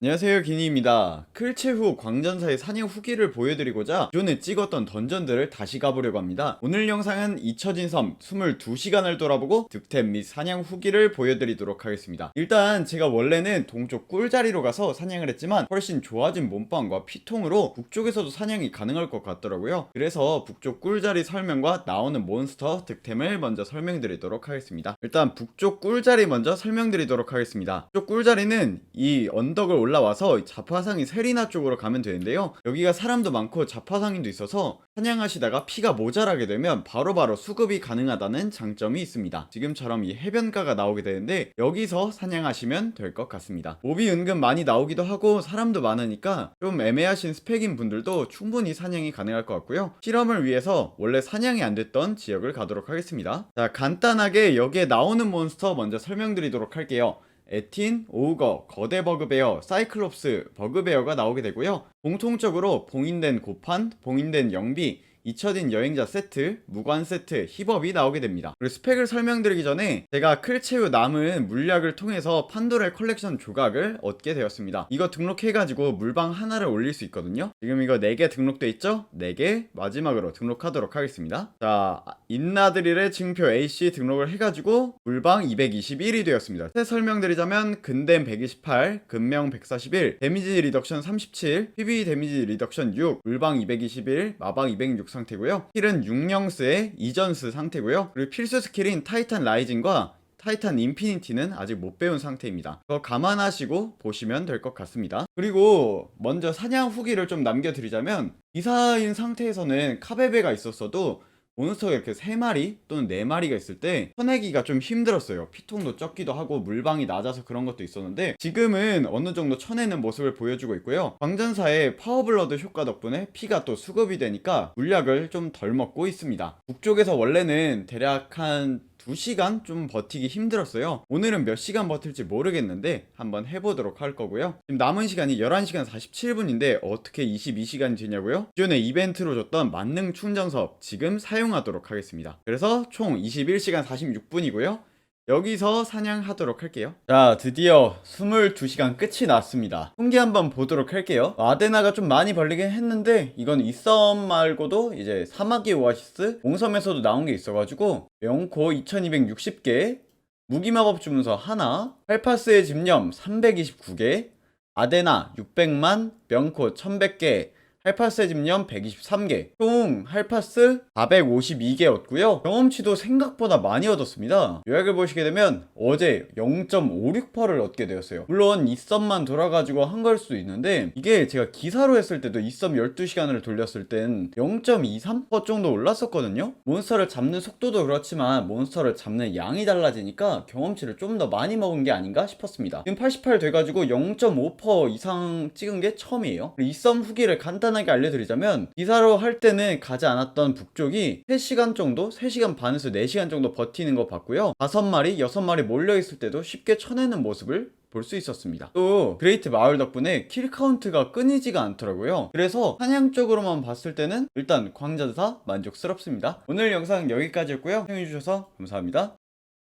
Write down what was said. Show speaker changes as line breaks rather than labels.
안녕하세요 기니입니다. 클체 후 광전사의 사냥 후기를 보여드리고자 기존에 찍었던 던전들을 다시 가보려고 합니다. 오늘 영상은 잊혀진 섬 22시간을 돌아보고 득템 및 사냥 후기를 보여드리도록 하겠습니다. 일단 제가 원래는 동쪽 꿀자리로 가서 사냥을 했지만 훨씬 좋아진 몸빵과 피통으로 북쪽에서도 사냥이 가능할 것 같더라고요. 그래서 북쪽 꿀자리 설명과 나오는 몬스터 득템을 먼저 설명드리도록 하겠습니다. 일단 북쪽 꿀자리 먼저 설명드리도록 하겠습니다. 북쪽 꿀자리는 이 언덕을 올라와서 자파상이 세리나 쪽으로 가면 되는데요. 여기가 사람도 많고 자파상인도 있어서 사냥하시다가 피가 모자라게 되면 바로바로 수급이 가능하다는 장점이 있습니다. 지금처럼 이 해변가가 나오게 되는데 여기서 사냥하시면 될 것 같습니다. 몹이 은근 많이 나오기도 하고 사람도 많으니까 좀 애매하신 스펙인 분들도 충분히 사냥이 가능할 것 같고요. 실험을 위해서 원래 사냥이 안 됐던 지역을 가도록 하겠습니다. 자, 간단하게 여기에 나오는 몬스터 먼저 설명드리도록 할게요. 에틴, 오우거, 거대 버그베어, 사이클롭스, 버그베어가 나오게 되고요. 공통적으로 봉인된 고판, 봉인된 영비, 잊혀진 여행자 세트, 무관 세트, 힙업이 나오게 됩니다. 그리고 스펙을 설명드리기 전에 제가 클체우 남은 물약을 통해서 판도의 컬렉션 조각을 얻게 되었습니다. 이거 등록해가지고 물방 하나를 올릴 수 있거든요. 지금 이거 4개 등록돼 있죠? 4개 마지막으로 등록하도록 하겠습니다. 자, 인나드릴의 증표 AC 등록을 해가지고 물방 221이 되었습니다. 새 설명드리자면 근댐 128, 근명 141, 데미지 리덕션 37, PV 데미지 리덕션 6, 물방 221, 마방 206 상태고요. 힐은 6영스의 이전스 상태고요. 그리고 필수 스킬인 타이탄 라이징과 타이탄 인피니티는 아직 못 배운 상태입니다. 그거 감안하시고 보시면 될 것 같습니다. 그리고 먼저 사냥 후기를 좀 남겨드리자면 기사인 상태에서는 카베베가 있었어도 몬스터가 이렇게 3마리 또는 4마리가 있을 때 쳐내기가 좀 힘들었어요. 피통도 적기도 하고 물방이 낮아서 그런 것도 있었는데 지금은 어느 정도 쳐내는 모습을 보여주고 있고요. 광전사의 파워블러드 효과 덕분에 피가 또 수급이 되니까 물약을 좀 덜 먹고 있습니다. 북쪽에서 원래는 대략 한 2시간 좀 버티기 힘들었어요. 오늘은 몇 시간 버틸지 모르겠는데 한번 해보도록 할 거고요. 지금 남은 시간이 11시간 47분인데 어떻게 22시간이 되냐고요? 기존에 이벤트로 줬던 만능 충전섭 지금 사용하도록 하겠습니다. 그래서 총 21시간 46분이고요. 여기서 사냥하도록 할게요. 자, 드디어 22시간 끝이 났습니다. 총기 한번 보도록 할게요. 아데나가 좀 많이 벌리긴 했는데, 이건 이 썸 말고도 이제 사마귀 오아시스, 옹섬에서도 나온 게 있어가지고, 명코 2260개, 무기마법 주문서 하나, 팔파스의 집념 329개, 아데나 600만, 명코 1100개, 할파스 집념 123개, 총 할파스 452개 얻고요. 경험치도 생각보다 많이 얻었습니다. 요약을 보시게 되면 어제 0.56%를 얻게 되었어요. 물론 이썸만 돌아가지고 한 걸 수도 있는데 이게 제가 기사로 했을 때도 이썸 12시간을 돌렸을 땐 0.23% 정도 올랐었거든요. 몬스터를 잡는 속도도 그렇지만 몬스터를 잡는 양이 달라지니까 경험치를 좀 더 많이 먹은 게 아닌가 싶었습니다. 지금 88 돼가지고 0.5% 이상 찍은 게 처음이에요. 그리고 이썸 후기를 간단하게 알려드리자면 기사로 할 때는 가지 않았던 북쪽이 3시간 정도, 3시간 반에서 4시간 정도 버티는 거 봤고요. 5마리, 6마리 몰려있을 때도 쉽게 쳐내는 모습을 볼수 있었습니다. 또 그레이트 마을 덕분에 킬 카운트가 끊이지가 않더라고요. 그래서 사냥 쪽으로만 봤을 때는 일단 광전사 만족스럽습니다. 오늘 영상 여기까지였고요. 시청해주셔서 감사합니다.